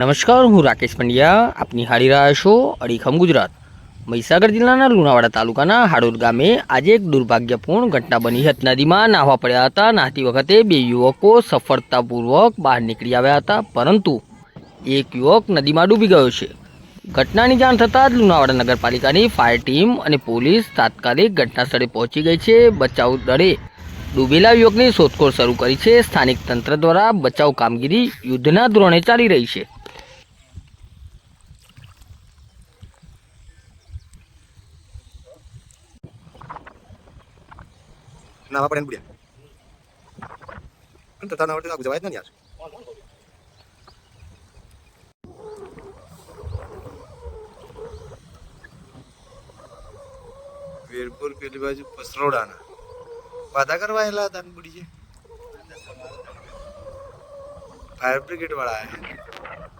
નમસ્કાર, હું રાકેશ પંડ્યા. આપની હારી રહ્યા છો અડીખમ ગુજરાત. મહીસાગર જિલ્લાના લુણાવાડા તાલુકાના હાડોદ ગામે આજે એક દુર્ભાગ્યપૂર્ણ ઘટના બની. હતી નદીમાં નાહવા પડ્યા હતા. નાહતી વખતે બે યુવકો સફળતાપૂર્વક બહાર નીકળી આવ્યા હતા, પરંતુ એક યુવક નદીમાં ડૂબી ગયો છે. ઘટનાની જાણ થતાં જ લુણાવાડા નગરપાલિકાની ફાયર ટીમ અને પોલીસ તાત્કાલિક ઘટના સ્થળે પહોંચી ગઈ છે. બચાવ દળે ડૂબેલા યુવકની શોધખોળ શરૂ કરી છે. સ્થાનિક તંત્ર દ્વારા બચાવ કામગીરી યુદ્ધના ધોરણે ચાલી રહી છે. ના વાપરે બુડ્યા પણ તથા ના આવડે તો જવાય જ ને યાર. વીરપુર પેલી બાજુ પસરોડાના. વાદા કરવા આયેલા હતા ને બુડી છે ફાયર બ્રિગેડ વાળા આયા.